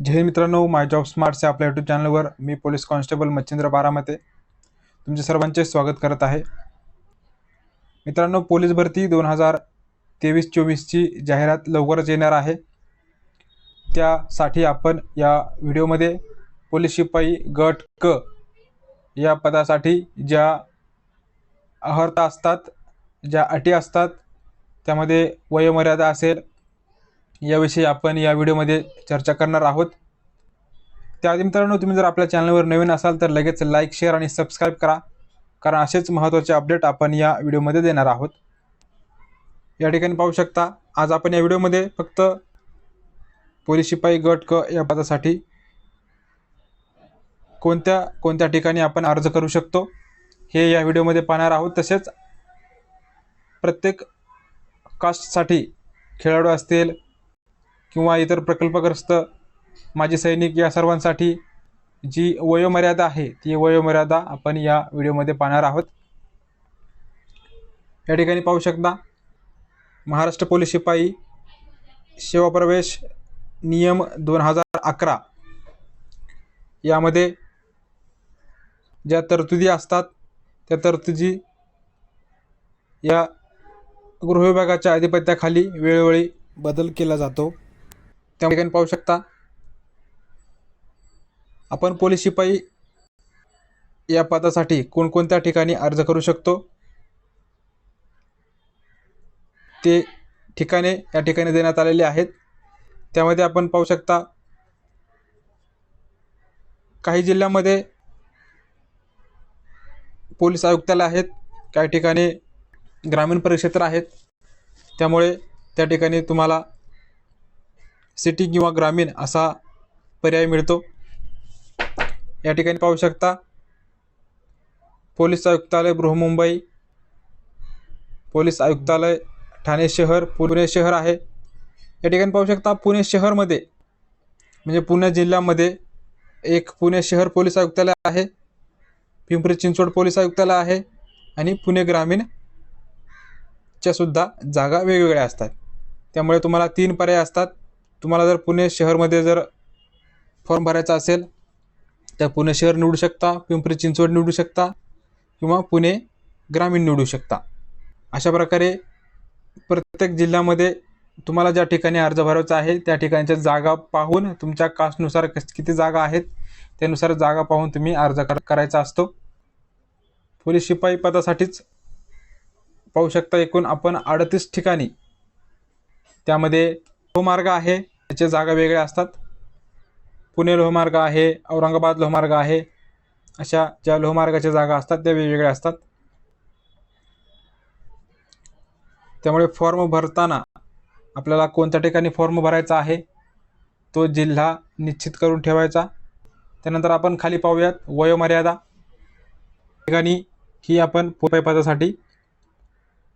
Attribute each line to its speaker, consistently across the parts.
Speaker 1: जय मित्रांनो my job smarts आपल्या YouTube चॅनलवर मी पोलीस कॉन्स्टेबल मच्छिंद्र बारामते तुमचे सर्वांचे स्वागत करत आहे. मित्रांनो पोलीस भरती दोन हजार तेवीस चोवीसची जाहिरात लवकरच येणार आहे. त्यासाठी आपण या व्हिडिओमध्ये पोलीस शिपाई गट क या पदासाठी ज्या अर्हता असतात ज्या अटी असतात त्यामध्ये वयोमर्यादा असेल याविषयी आपण या व्हिडिओमध्ये चर्चा करणार आहोत. त्याआधी मित्रांनो तुम्ही जर आपल्या चॅनलवर नवीन असाल तर लगेच लाईक शेअर आणि सबस्क्राईब करा. कारण असेच महत्त्वाचे अपडेट आपण या व्हिडिओमध्ये देणार आहोत. या ठिकाणी पाहू शकता आज आपण या व्हिडिओमध्ये फक्त पोलीस शिपाई गट क या पदासाठी कोणत्या कोणत्या ठिकाणी आपण अर्ज करू शकतो हे या व्हिडिओमध्ये पाहणार आहोत. तसेच प्रत्येक कास्टसाठी खेळाडू असतील किंवा इतर प्रकल्पग्रस्त माजी सैनिक या सर्वांसाठी जी वयोमर्यादा आहे ती वयोमर्यादा आपण या व्हिडिओमध्ये पाहणार आहोत. या ठिकाणी पाहू शकता महाराष्ट्र पोलीस शिपाई सेवा प्रवेश नियम दोन हजार अकरा. यामध्ये ज्या तरतुदी असतात त्या तरतुदी या गृहविभागाच्या अधिपत्याखाली वेळोवेळी बदल केला जातो. त्या ठिकाणी पाहू शकता आपण पोलीस शिपाई या पदासाठी कोणकोणत्या ठिकाणी अर्ज करू शकतो? ते ठिकाणे या ठिकाणी देण्यात आलेले आहेत. त्यामध्ये आपण पाहू शकता काही जिल्ह्यामध्ये पोलीस आयुक्तालय आहेत काही ठिकाणी ग्रामीण परिक्षेत्र आहेत. त्यामुळे त्या ठिकाणी तुम्हाला सिटी किंवा ग्रामीण असा पर्याय मिळतो. या ठिकाणी पाहू शकता पोलीस आयुक्तालय बृहमुंबई पोलीस आयुक्तालय ठाणे शहर पुणे शहर आहे. या ठिकाणी पाहू शकता पुणे शहरमध्ये म्हणजे पुणे जिल्ह्यामध्ये एक पुणे शहर पोलीस आयुक्तालय आहे पिंपरी चिंचवड पोलीस आयुक्तालय आहे आणि पुणे ग्रामीणच्या सुद्धा जागा वेगवेगळ्या असतात. त्यामुळे तुम्हाला तीन पर्याय असतात. तुम्हाला जर पुणे शहरमध्ये जर फॉर्म भरायचा असेल तर पुणे शहर निवडू शकता पिंपरी चिंचवड निवडू शकता किंवा पुणे ग्रामीण निवडू शकता. अशा प्रकारे प्रत्येक जिल्ह्यामध्ये तुम्हाला ज्या ठिकाणी अर्ज भरायचा आहे त्या ठिकाणच्या जागा पाहून तुमच्या कास्टनुसार कस किती जागा आहेत त्यानुसार जागा पाहून तुम्ही अर्ज कर करायचा असतो. पोलीस शिपाई पदासाठीच पाहू शकता एकूण आपण अडतीस ठिकाणी त्यामध्ये लोहमार्ग आहे. त्याच्या जागा वेगळ्या असतात. पुणे लोहमार्ग आहे औरंगाबाद लोहमार्ग आहे. अशा ज्या लोहमार्गाच्या जागा असतात त्या वेगवेगळ्या असतात. त्यामुळे फॉर्म भरताना आपल्याला कोणत्या ठिकाणी फॉर्म भरायचा आहे तो जिल्हा निश्चित करून ठेवायचा. त्यानंतर आपण खाली पाहूयात वयोमर्यादा. ठिकाणी ही आपण पोपाई पदासाठी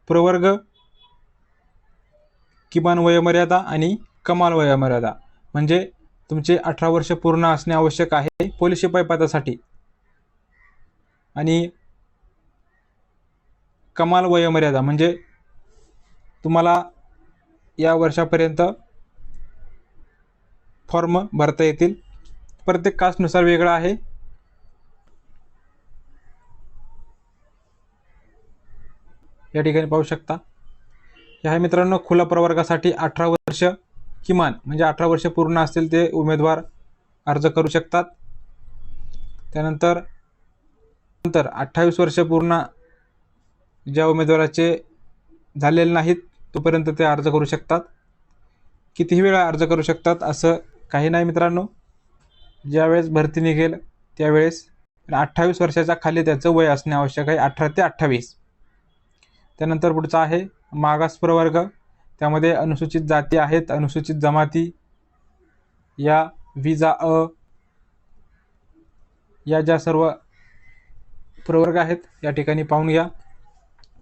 Speaker 1: प्रवर्ग किमान वयोमर्यादा आणि कमाल वयोमर्यादा. म्हणजे तुमचे अठरा वर्ष पूर्ण असणे आवश्यक आहे पोलीस शिपाई पदासाठी. आणि कमाल वयोमर्यादा म्हणजे तुम्हाला या वर्षापर्यंत फॉर्म भरता येतील. प्रत्येक कास्टनुसार वेगळं आहे. या ठिकाणी पाहू शकता. ह्या मित्रांनो खुला प्रवर्गासाठी अठरा वर्ष किमान म्हणजे अठरा वर्ष पूर्ण असतील ते उमेदवार अर्ज करू शकतात. त्यानंतर नंतर अठ्ठावीस वर्ष पूर्ण ज्या उमेदवाराचे झालेले नाहीत तोपर्यंत ते अर्ज करू शकतात. कितीही वेळा अर्ज करू शकतात असं काही नाही मित्रांनो. ज्यावेळेस भरती निघेल त्यावेळेस अठ्ठावीस वर्षाच्या खाली त्याचं वय असणे आवश्यक आहे अठरा ते अठ्ठावीस. त्यानंतर पुढचं आहे मागास प्रवर्ग त्यामध्ये अनुसूचित जाती आहेत अनुसूचित जमाती या विजा अ या ज्या सर्व प्रवर्ग आहेत या ठिकाणी पाहून घ्या.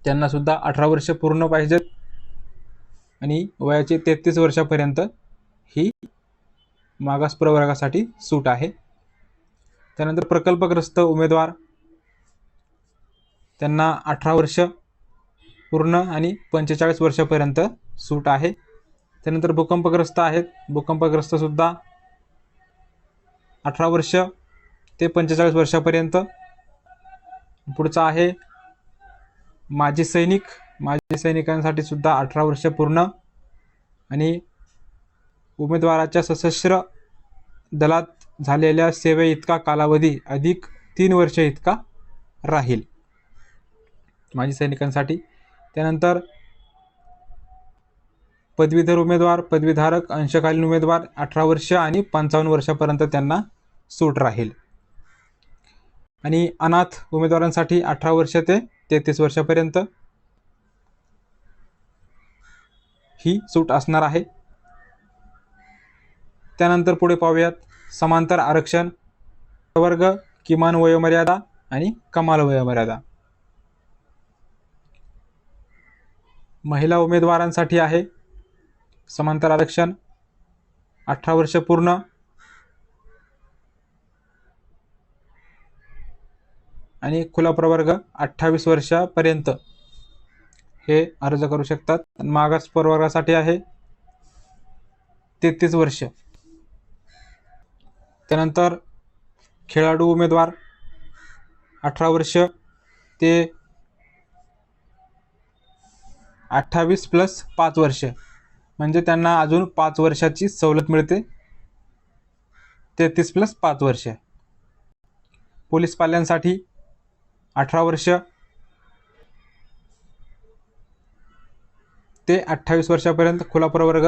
Speaker 1: त्यांनासुद्धा अठरा वर्ष पूर्ण पाहिजेत आणि वयाचे तेहतीस वर्षापर्यंत ही मागास प्रवर्गासाठी सूट आहे. त्यानंतर प्रकल्पग्रस्त उमेदवार. त्यांना अठरा वर्ष पूर्ण आणि पंचेचाळीस वर्षापर्यंत सूट आहे. त्यानंतर भूकंपग्रस्त आहेत. भूकंपग्रस्तसुद्धा अठरा वर्ष ते पंचेचाळीस वर्षापर्यंत पुढचा आहे. माजी सैनिक माजी सैनिकांसाठी सुद्धा अठरा वर्ष पूर्ण आणि उमेदवाराच्या सशस्त्र दलात झालेल्या सेवे इतका कालावधी अधिक तीन वर्ष इतका राहील. माजी सैनिकांसाठी त्यानंतर पदवीधर उमेदवार पदवीधारक अंशकालीन उमेदवार अठरा वर्ष आणि पंचावन्न वर्षापर्यंत त्यांना सूट राहील. आणि अनाथ उमेदवारांसाठी अठरा वर्ष ते तेहतीस वर्षापर्यंत ही सूट असणार आहे. त्यानंतर पुढे पाहूयात. समांतर आरक्षण वर्ग किमान वयोमर्यादा आणि कमाल वयोमर्यादा. महिला उमेदवारांसाठी आहे. समांतर आरक्षण अठरा वर्ष पूर्ण. आणि खुला प्रवर्ग अठ्ठावीस वर्षापर्यंत. हे अर्ज करू शकतात. आणि मागास प्रवर्गासाठी आहे. तेहतीस वर्ष. त्यानंतर खेळाडू उमेदवार अठरा वर्ष ते अठ्ठावीस प्लस पाच वर्ष. म्हणजे त्यांना अजून पाच वर्षाची सवलत मिळते. तेहतीस प्लस पाच वर्ष. पोलीस पाल्यांसाठी अठरा वर्ष. ते अठ्ठावीस वर्षापर्यंत खुला प्रवर्ग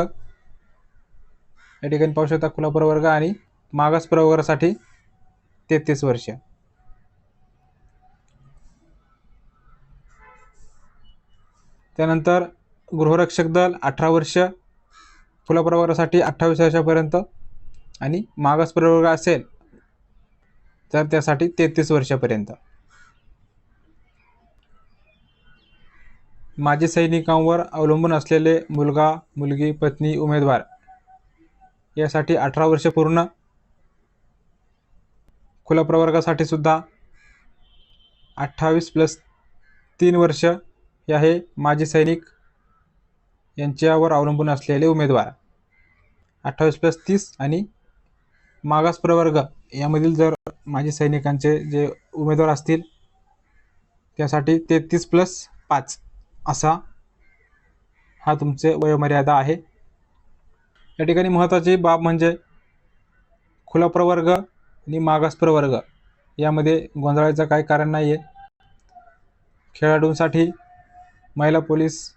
Speaker 1: या ठिकाणी पाहू शकता खुला प्रवर्ग आणि मागास प्रवर्गासाठी तेहतीस वर्ष. त्यानंतर गृहरक्षक दल अठरा वर्ष खुला प्रवर्गासाठी अठ्ठावीस वर्षापर्यंत आणि मागास प्रवर्ग असेल तर त्यासाठी तेहतीस वर्षापर्यंत. माजी सैनिकांवर अवलंबून असलेले मुलगा मुलगी पत्नी उमेदवार यासाठी अठरा वर्ष पूर्ण. खुला प्रवर्गासाठी सुद्धा अठ्ठावीस प्लस तीन वर्ष. हे आहे माजी सैनिक यांच्यावर अवलंबून असलेले उमेदवार. अठ्ठावीस प्लस तीस आणि मागास प्रवर्ग यामधील जर माजी सैनिकांचे जे उमेदवार असतील त्यासाठी तेहतीस प्लस पाच असा हा तुमचे वयोमर्यादा आहे. या ठिकाणी महत्त्वाची बाब म्हणजे खुला प्रवर्ग आणि मागास प्रवर्ग यामध्ये गोंधळायचं काही कारण नाही आहे खेळाडूंसाठी महिला पोलीस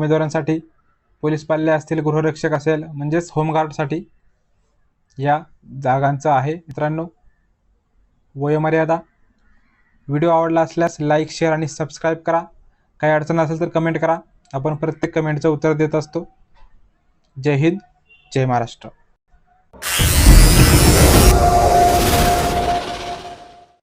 Speaker 1: उमेदवारांसाठी पोलीस पाल्य असतील गृहरक्षक असेल म्हणजेच होमगार्डसाठी या जागांचं आहे. मित्रांनो वयोमर्यादा. व्हिडिओ आवडला असल्यास लाईक शेअर आणि सबस्क्राईब करा. काही अडचण असेल तर कमेंट करा. आपण प्रत्येक कमेंटचं उत्तर देत असतो. जय हिंद जय महाराष्ट्र.